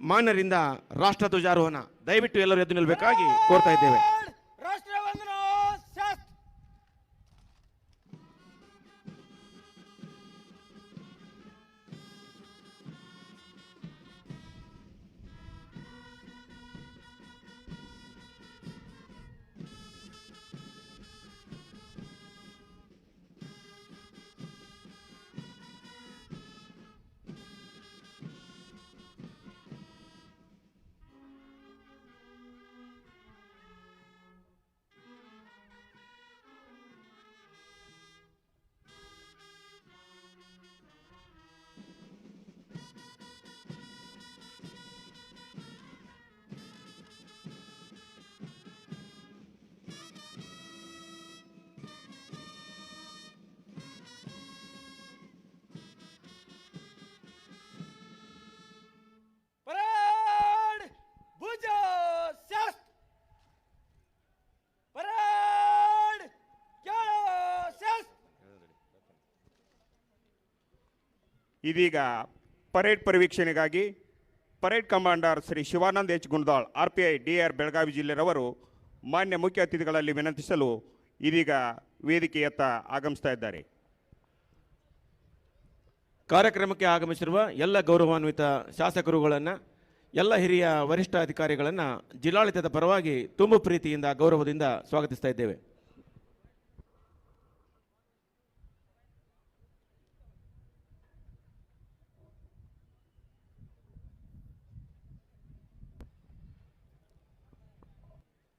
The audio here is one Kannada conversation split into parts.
ಮಾನ್ಯರಿಂದ ರಾಷ್ಟ್ರಧ್ವಜಾರೋಹಣ ದಯವಿಟ್ಟು ಎಲ್ಲರೂ ಎದ್ದು ನಿಲ್ಲಬೇಕಾಗಿ ಕೋರ್ತಾ ಇದ್ದೇವೆ. ಇದೀಗ parade ಪರಿವೀಕ್ಷಣೆಗಾಗಿ parade commander Shri Shivanand H Gundal R P I D R Belagavi ಜಿಲ್ಲೆಯವರು ಮಾನ್ಯ ಮುಖ್ಯ ಅತಿಥಿಗಳಲ್ಲಿ ವಿನಂತಿಸಲು ಇದೀಗ ವೇದಿಕೆಯತ್ತ ಆಗಮಿಸ್ತಾ ಇದ್ದಾರೆ. ಕಾರ್ಯಕ್ರಮಕ್ಕೆ ಆಗಮಿಸಿರುವ ಎಲ್ಲ ಗೌರವಾನ್ವಿತ ಶಾಸಕರುಗಳನ್ನು, ಎಲ್ಲ ಹಿರಿಯ ವರಿಷ್ಠ ಅಧಿಕಾರಿಗಳನ್ನು ಜಿಲ್ಲಾಡಳಿತದ ಪರವಾಗಿ ತುಂಬು ಪ್ರೀತಿಯಿಂದ, ಗೌರವದಿಂದ ಸ್ವಾಗತಿಸ್ತಾ ಇದ್ದೇವೆ.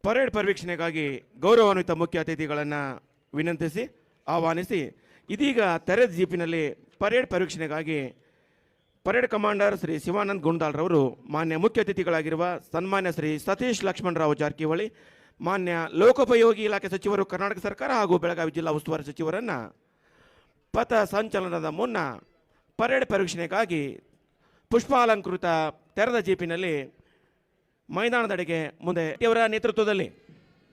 ಪರೇಡ್ ಪರಿವೀಕ್ಷಣೆಗಾಗಿ ಗೌರವಾನ್ವಿತ ಮುಖ್ಯ ಅತಿಥಿಗಳನ್ನು ವಿನಂತಿಸಿ, ಆಹ್ವಾನಿಸಿ, ಇದೀಗ ತೆರೆದ ಜೀಪಿನಲ್ಲಿ ಪರೇಡ್ ಪರಿವೀಕ್ಷಣೆಗಾಗಿ ಪರೇಡ್ ಕಮಾಂಡರ್ ಶ್ರೀ ಶಿವಾನಂದ್ ಗುಂಡಾಲ್ರವರು ಮಾನ್ಯ ಮುಖ್ಯ ಅತಿಥಿಗಳಾಗಿರುವ ಸನ್ಮಾನ್ಯ ಶ್ರೀ ಸತೀಶ್ ಲಕ್ಷ್ಮಣರಾವ್ ಜಾರಕಿಹೊಳಿ, ಮಾನ್ಯ ಲೋಕೋಪಯೋಗಿ ಇಲಾಖೆ ಸಚಿವರು, ಕರ್ನಾಟಕ ಸರ್ಕಾರ ಹಾಗೂ ಬೆಳಗಾವಿ ಜಿಲ್ಲಾ ಉಸ್ತುವಾರಿ ಸಚಿವರನ್ನು ಪಥ ಸಂಚಲನದ ಮುನ್ನ ಪರೇಡ್ ಪರೀಕ್ಷಣೆಗಾಗಿ ಪುಷ್ಪಾಲಂಕೃತ ತೆರೆದ ಜೀಪಿನಲ್ಲಿ ಮೈದಾನದೆಡೆಗೆ ಮುಂದೆ ಇವರ ನೇತೃತ್ವದಲ್ಲಿ.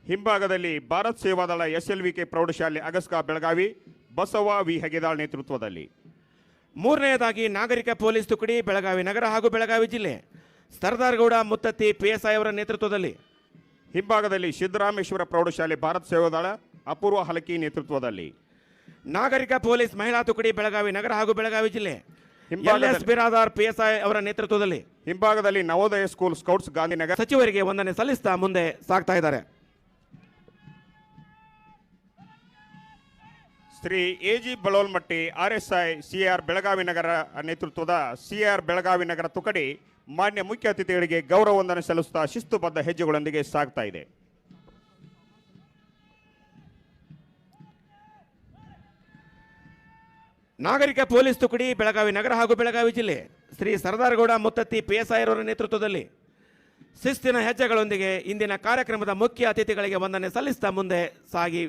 ಹಿಂಭಾಗದಲ್ಲಿ Bharat Sevadal S L V K ಪ್ರೌಢಶಾಲೆ ಅಗಸ್ಕಾ ಬೆಳಗಾವಿ ಬಸವ ವಿ. ಹಗೆದಾಳ್ ನೇತೃತ್ವದಲ್ಲಿ. ಮೂರನೆಯದಾಗಿ ನಾಗರಿಕ ಪೊಲೀಸ್ ತುಕಡಿ ಬೆಳಗಾವಿ ನಗರ ಹಾಗೂ ಬೆಳಗಾವಿ ಜಿಲ್ಲೆ. Sardargouda Muttatti P S I ಅವರ ನೇತೃತ್ವದಲ್ಲಿ. ಹಿಂಭಾಗದಲ್ಲಿ ಸಿದ್ದರಾಮೇಶ್ವರ ಪ್ರೌಢಶಾಲೆ ಭಾರತ್ ಸೇವಾದಳ ಅಪೂರ್ವ ಹಲಕಿ ನೇತೃತ್ವದಲ್ಲಿ. ನಾಗರಿಕ ಪೊಲೀಸ್ ಮಹಿಳಾ ತುಕಡಿ ಬೆಳಗಾವಿ ನಗರ ಹಾಗೂ ಬೆಳಗಾವಿ ಜಿಲ್ಲೆ. ಹಿಂಭಾಗದಲ್ಲಿ- S Biradar P S I ಅವರ ನೇತೃತ್ವದಲ್ಲಿ. ಹಿಂಭಾಗದಲ್ಲಿ ನವೋದಯ ಸ್ಕೂಲ್ ಸ್ಕೌಟ್ಸ್ ಗಾಂಧಿನಗರ. ಸಚಿವರಿಗೆ ವಂದನೆ ಸಲ್ಲಿಸ್ತಾ ಮುಂದೆ ಸಾಗ್ತಾ ಇದ್ದಾರೆ. Shri A G Balolmatti R S I C R Belagavi ನಗರ ನೇತೃತ್ವದ ಸಿ ಆರ್ ಬೆಳಗಾವಿ ನಗರ ತುಕಡಿ ಮಾನ್ಯ ಮುಖ್ಯ ಅತಿಥಿಗಳಿಗೆ ಗೌರವ ವಂದನೆ ಸಲ್ಲಿಸುತ್ತಾ ಶಿಸ್ತುಬದ್ಧ ಹೆಜ್ಜೆಗಳೊಂದಿಗೆ ಸಾಗ್ತಾ ಇದೆ. ನಾಗರಿಕ ಪೊಲೀಸ್ ತುಕಡಿ ಬೆಳಗಾವಿ ನಗರ ಹಾಗೂ ಬೆಳಗಾವಿ ಜಿಲ್ಲೆ. Shri Sardargouda Muttatti P S I ನೇತೃತ್ವದಲ್ಲಿ ಶಿಸ್ತಿನ ಹೆಜ್ಜೆಗಳೊಂದಿಗೆ ಇಂದಿನ ಕಾರ್ಯಕ್ರಮದ ಮುಖ್ಯ ಅತಿಥಿಗಳಿಗೆ ವಂದನೆ ಸಲ್ಲಿಸುತ್ತಾ ಮುಂದೆ ಸಾಗಿ